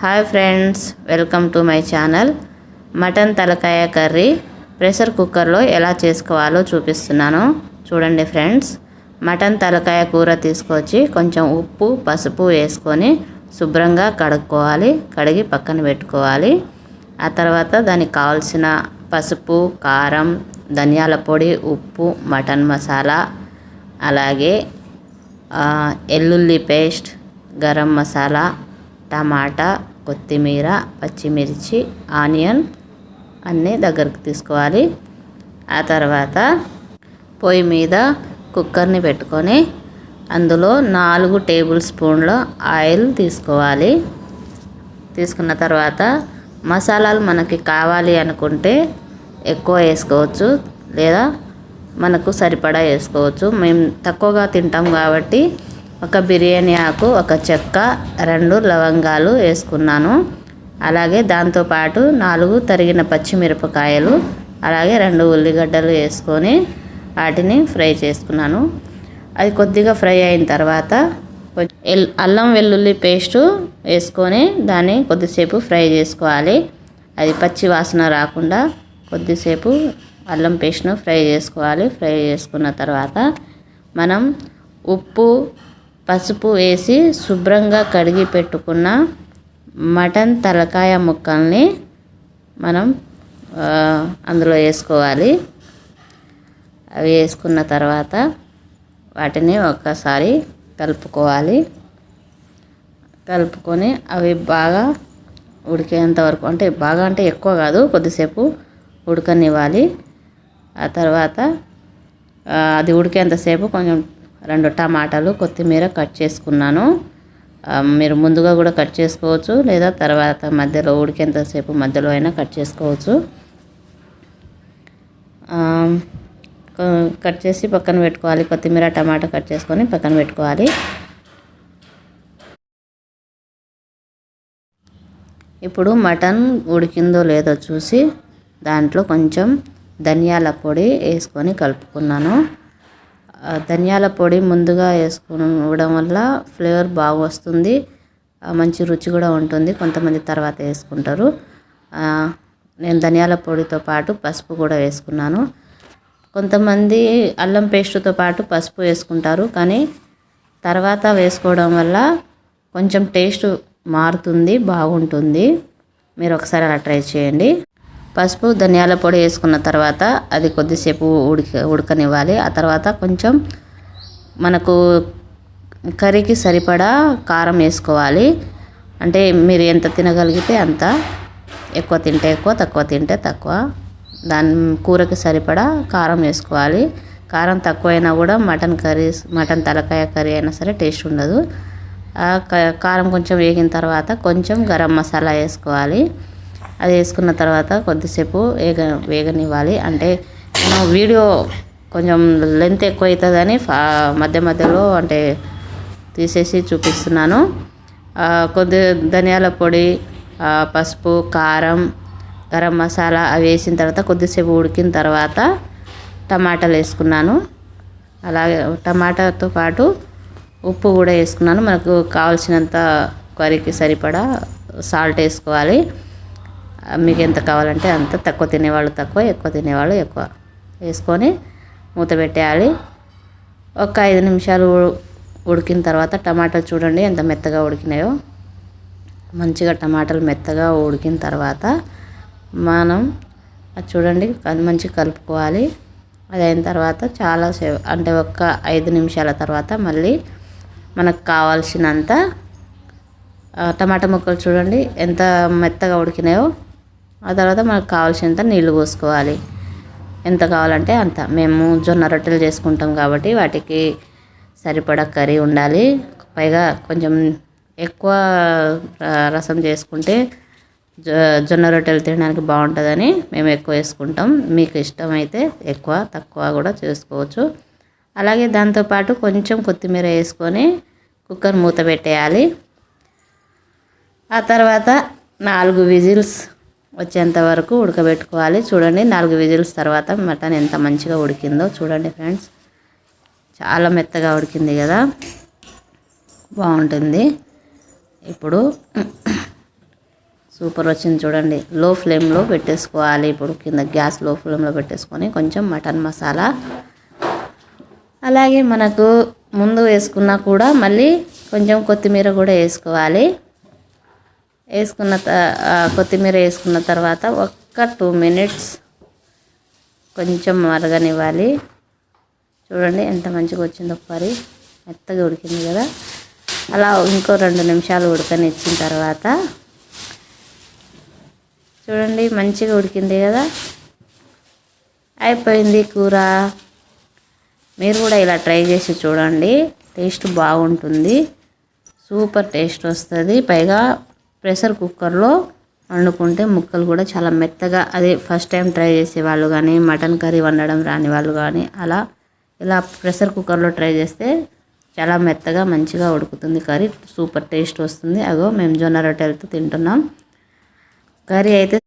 Hi friends welcome to my channel. Mutton తలకాయ curry pressure కుక్కర్లో ఎలా చేసుకోవాలో చూపిస్తున్నాను. చూడండి ఫ్రెండ్స్ మటన్ తలకాయ కూర తీసుకొచ్చి కొంచెం ఉప్పు పసుపు వేసుకొని శుభ్రంగా కడుక్కోవాలి కడిగి పక్కన పెట్టుకోవాలి. ఆ తర్వాత దానికి కావాల్సిన పసుపు కారం ధనియాల పొడి ఉప్పు మటన్ మసాలా అలాగే ఎల్లుల్లి పేస్ట్ గరం మసాలా టమాటా కొత్తిమీర పచ్చిమిర్చి ఆనియన్ అన్నీ దగ్గరకు తీసుకోవాలి. ఆ తర్వాత పొయ్యి మీద కుక్కర్ని పెట్టుకొని అందులో నాలుగు టేబుల్ స్పూన్ల ఆయిల్ తీసుకోవాలి. తీసుకున్న తర్వాత మసాలాలు మనకి కావాలి అనుకుంటే ఎక్కువ వేసుకోవచ్చు లేదా మనకు సరిపడా వేసుకోవచ్చు. మేము తక్కువగా తింటాం కాబట్టి ఒక బిర్యానీ ఆకు ఒక చెక్క రెండు లవంగాలు వేసుకున్నాను. అలాగే దాంతోపాటు నాలుగు తరిగిన పచ్చిమిరపకాయలు అలాగే రెండు ఉల్లిగడ్డలు వేసుకొని వాటిని ఫ్రై చేసుకున్నాను. అది కొద్దిగా ఫ్రై అయిన తర్వాత అల్లం వెల్లుల్లి పేస్టు వేసుకొని దాన్ని కొద్దిసేపు ఫ్రై చేసుకోవాలి. అది పచ్చి వాసన రాకుండా కొద్దిసేపు అల్లం పేస్ట్ను ఫ్రై చేసుకోవాలి. ఫ్రై చేసుకున్న తర్వాత మనం ఉప్పు పసుపు వేసి శుభ్రంగా కడిగి పెట్టుకున్న మటన్ తలకాయ ముక్కల్ని మనం అందులో వేసుకోవాలి. అవి వేసుకున్న తర్వాత వాటిని ఒక్కసారి కలుపుకోవాలి. కలుపుకొని అవి బాగా ఉడికేంత వరకు అంటే బాగా అంటే ఎక్కువ కాదు కొద్దిసేపు ఉడకనివ్వాలి. ఆ తర్వాత అది ఉడికేంతసేపు కొంచెం రెండు టమాటాలు కొత్తిమీర కట్ చేసుకున్నాను. మీరు ముందుగా కూడా కట్ చేసుకోవచ్చు లేదా తర్వాత మధ్యలో ఉడికేంతసేపు మధ్యలో అయినా కట్ చేసుకోవచ్చు. కట్ చేసి పక్కన పెట్టుకోవాలి. కొత్తిమీర టమాటా కట్ చేసుకొని పక్కన పెట్టుకోవాలి. ఇప్పుడు మటన్ ఉడికిందో లేదో చూసి దాంట్లో కొంచెం ధనియాల పొడి వేసుకొని కలుపుకున్నాను. ధనియాల పొడి ముందుగా వేసుకోవడం వల్ల ఫ్లేవర్ బాగా వస్తుంది. మంచి రుచి కూడా ఉంటుంది. కొంతమంది తర్వాత వేసుకుంటారు. నేను ధనియాల పొడితో పాటు పసుపు కూడా వేసుకున్నాను. కొంతమంది అల్లం పేస్టుతో పాటు పసుపు వేసుకుంటారు. కానీ తర్వాత వేసుకోవడం వల్ల కొంచెం టేస్ట్ మారుతుంది బాగుంటుంది. మీరు ఒకసారి అలా ట్రై చేయండి. పసుపు ధనియాల పొడి వేసుకున్న తర్వాత అది కొద్దిసేపు ఉడిక ఉడకనివ్వాలి. ఆ తర్వాత కొంచెం మనకు కర్రీకి సరిపడా కారం వేసుకోవాలి. అంటే మీరు ఎంత తినగలిగితే అంత. ఎక్కువ తింటే ఎక్కువ తక్కువ తింటే తక్కువ. దాని కూరకి సరిపడా కారం వేసుకోవాలి. కారం తక్కువైనా కూడా మటన్ కర్రీ మటన్ తలకాయ కర్రీ అయినా సరే టేస్ట్ ఉండదు. ఆ కారం కొంచెం వేగిన తర్వాత కొంచెం గరం మసాలా వేసుకోవాలి. అది వేసుకున్న తర్వాత కొద్దిసేపు వేగ వేగనివ్వాలి. అంటే నేను వీడియో కొంచెం లెంత్ ఎక్కువ అవుతుందని ఫా మధ్య మధ్యలో అంటే తీసేసి చూపిస్తున్నాను. కొద్ది ధనియాల పొడి పసుపు కారం గరం మసాలా అవి వేసిన తర్వాత కొద్దిసేపు ఉడికిన తర్వాత టమాటాలు వేసుకున్నాను. అలాగే టమాటాతో పాటు ఉప్పు కూడా వేసుకున్నాను. మనకు కావాల్సినంత కర్రీకి సరిపడా సాల్ట్ వేసుకోవాలి. మీకు ఎంత కావాలంటే అంత. తక్కువ తినేవాళ్ళు తక్కువ ఎక్కువ తినేవాళ్ళు ఎక్కువ. వేసుకొని మూత పెట్టేయాలి. ఒక ఐదు నిమిషాలు ఉడికిన తర్వాత టమాటాలు చూడండి ఎంత మెత్తగా ఉడికినాయో. మంచిగా టమాటాలు మెత్తగా ఉడికిన తర్వాత మనం అది చూడండి మంచిగా కలుపుకోవాలి. అది అయిన తర్వాత చాలా సేపు అంటే ఒక ఐదు నిమిషాల తర్వాత మళ్ళీ మనకు కావాల్సినంత టమాటా ముక్కలు చూడండి ఎంత మెత్తగా ఉడికినాయో. ఆ తర్వాత మనకు కావాల్సినంత నీళ్ళు పోసుకోవాలి. ఎంత కావాలంటే అంత. మేము జొన్న రొట్టెలు చేసుకుంటాం కాబట్టి వాటికి సరిపడా కర్రీ ఉండాలి. పైగా కొంచెం ఎక్కువ రసం చేసుకుంటే జొ జొన్న రొట్టెలు తినడానికి బాగుంటుందని మేము ఎక్కువ వేసుకుంటాం. మీకు ఇష్టమైతే ఎక్కువ తక్కువ కూడా చేసుకోవచ్చు. అలాగే దాంతోపాటు కొంచెం కొత్తిమీర వేసుకొని కుక్కర్ మూత పెట్టేయాలి. ఆ తర్వాత నాలుగు విజిల్స్ వచ్చేంత వరకు ఉడకబెట్టుకోవాలి. చూడండి నాలుగు విజిల్స్ తర్వాత మటన్ ఎంత మంచిగా ఉడికిందో చూడండి ఫ్రెండ్స్. చాలా మెత్తగా ఉడికింది కదా. బాగుంటుంది. ఇప్పుడు సూపర్ వచ్చింది చూడండి. లో ఫ్లేమ్లో పెట్టేసుకోవాలి. ఇప్పుడు కింద గ్యాస్లో ఫ్లేమ్లో పెట్టేసుకొని కొంచెం మటన్ మసాలా. అలాగే మనకు ముందు వేసుకున్నా కూడా మళ్ళీ కొంచెం కొత్తిమీర కూడా వేసుకోవాలి. వేసుకున్న కొత్తిమీర వేసుకున్న తర్వాత ఒక్క టూ మినిట్స్ కొంచెం మరగనివ్వాలి. చూడండి ఎంత మంచిగా వచ్చిందో కర్రీ మెత్తగా ఉడికింది కదా. అలా ఇంకో రెండు నిమిషాలు ఉడకనిచ్చిన తర్వాత చూడండి మంచిగా ఉడికింది కదా. అయిపోయింది కూర. మీరు కూడా ఇలా ట్రై చేసి చూడండి. టేస్ట్ బాగుంటుంది. సూపర్ టేస్ట్ వస్తుంది. పైగా ప్రెషర్ కుక్కర్లో వండుకుంటే ముక్కలు కూడా చాలా మెత్తగా అదే ఫస్ట్ టైం ట్రై చేసే వాళ్ళు కానీ మటన్ కర్రీ వండడం రాని వాళ్ళు కానీ అలా ఇలా ప్రెషర్ కుక్కర్లో ట్రై చేస్తే చాలా మెత్తగా మంచిగా ఉడుకుతుంది కర్రీ. సూపర్ టేస్ట్ వస్తుంది. అగో మేము జొన్న రొట్టెలతో తింటున్నాం. కర్రీ అయితే